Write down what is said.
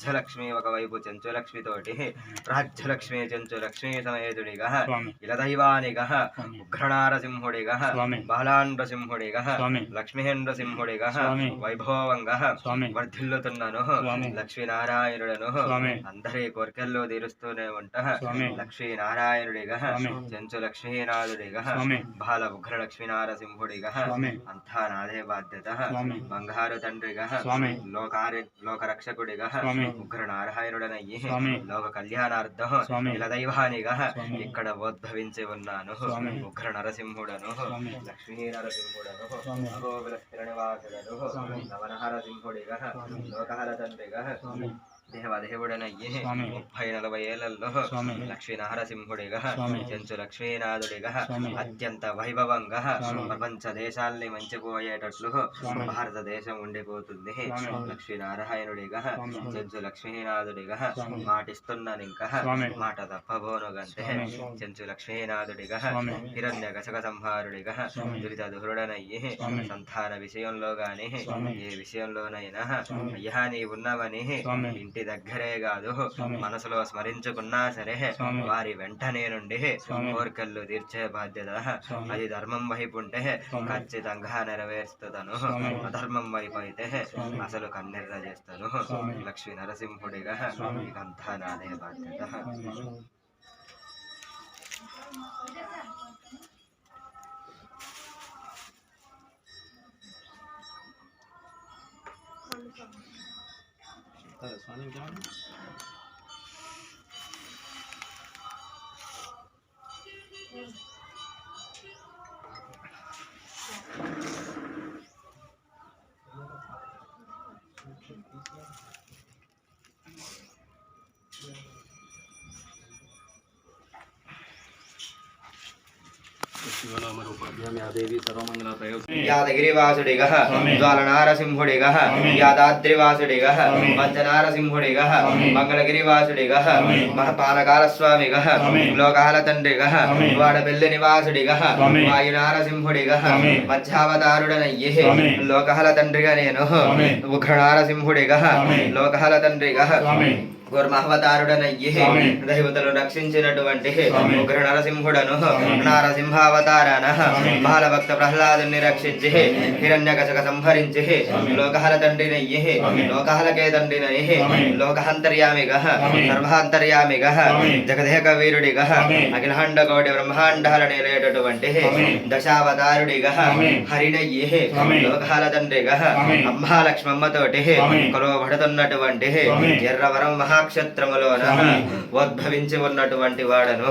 రాజ్యలక్ష్మి ఒకవైపు చెంచులక్ష్మితోటి రాజ్యలక్ష్మి చెంచులక్ష్మి సమేతుడిగా ఇలదైవానిగా ఉగ్రనారసింహుడిగా బాలాండ్రసింహుడిగా స్వామి. వైభవంగా వర్ధిల్లుతున్నాను లక్ష్మీనారాయణుడను అందరి కోరికల్లో తీరుస్తూనే ఉంటా లక్ష్మీనారాయణుడిగా స్వామి. చెంచు లక్ష్మీనాథుడిగా స్వామి. బాల ఉగ్ర లక్ష్మీనారసింహుడిగా అంతా నాదే బాధ్యత బంగారు తండ్రిగా లోకారి లోకరక్షకుడిగా ఉగ్ర నారాయణుడనయ్యి లోక కళ్యాణార్థం స్వామి. ఇక్కడ ఉద్భవించి ఉన్నాను. ఉగ్ర నరసింహుడను లక్ష్మీ నరసింహుడను స్థిర నివాసుడను స్వామి. నవనహరసింహుడిగా. స్వామి. లోకహర తండ్రిగా స్వామి. ముప్పై నలభై ఏళ్ళలో లక్ష్మీ నరసింహుడిగా చెంచు లక్ష్మీనాథుడిగా అత్యంత వైభవంగా ప్రపంచ దేశాల్ని మంచిపోయేటట్లు భారతదేశం ఉండిపోతుంది. లక్ష్మీనారాయణుడిగా చెంచు లక్ష్మీనాథుడిగా మాటిస్తున్నాను ఇంకా మాట తప్పబోను గంటే చెంచు లక్ష్మీనాథుడిగా హిరణ్య గసక సంహారుడిగా దురిత దుహుడనయ్యి స్వామి. సంతాన విషయంలో గాని ఏ విషయంలోనైనా అయ్యా నీ ఉన్నవని స్వామి ఇంటి దగ్గరే కాదు. మనసులో స్మరించుకున్నా సరే వారి వెంటనే నుండి కోరికలు తీర్చే బాధ్యత. అది ధర్మం వైపు ఉంటే ఖచ్చితంగా నెరవేరుస్తాను స్వామి. అధర్మం వైపు అయితే అసలు కన్నెర్ర చేస్తాను. లక్ష్మీ నరసింహుడిగా ఇదంతా నాదే బాధ్యత. యాదగిరివాసుడిగా స్వామి. జ్వాలనారసింహుడిగా స్వామి. యాదాద్రివాసుడిగా స్వామి. పంచనారసింహుడిగా స్వామి. మంగళగిరివాసుడిగా స్వామి. మహపానకాల స్వామిగా స్వామి. లోకాల తండ్రిగా. వాడబెల్లి నివాసుడిగా. వాయునారసింహుడిగా. మధ్యావతారుడనయ్యి. లోకహల తండ్రిగా నేను. ఉగ్రనారసింహుడిగా. లోకహల తండ్రిగా స్వామి. దైవతను రక్షించినటువంటి. ఉగ్ర నరసింహుడను. నారసింహావతారాన. బాలభక్త ప్రహ్లాదుని రక్షించి హిరణ్యకశక సంహరించి. లోకహల తండ్రినయ్యి. లోకహలకే తండ్రినై స్వామి. లోకహంతర్యామిగా. సర్వాంతర్యామిగా. జగదేక వీరుడిగా. అఖిలాండ కోటి బ్రహ్మాండాల నేలేటటువంటి. దశావతారుడిగా. హరినయ్యి. లోకహల తండ్రిగా లక్ష్మమ్మతోటి. కొలువబడుతున్నటువంటి. ఎర్రవరం మహాక్షేత్రములోన స్వామి. ఉద్భవించి ఉన్నటువంటి వాడను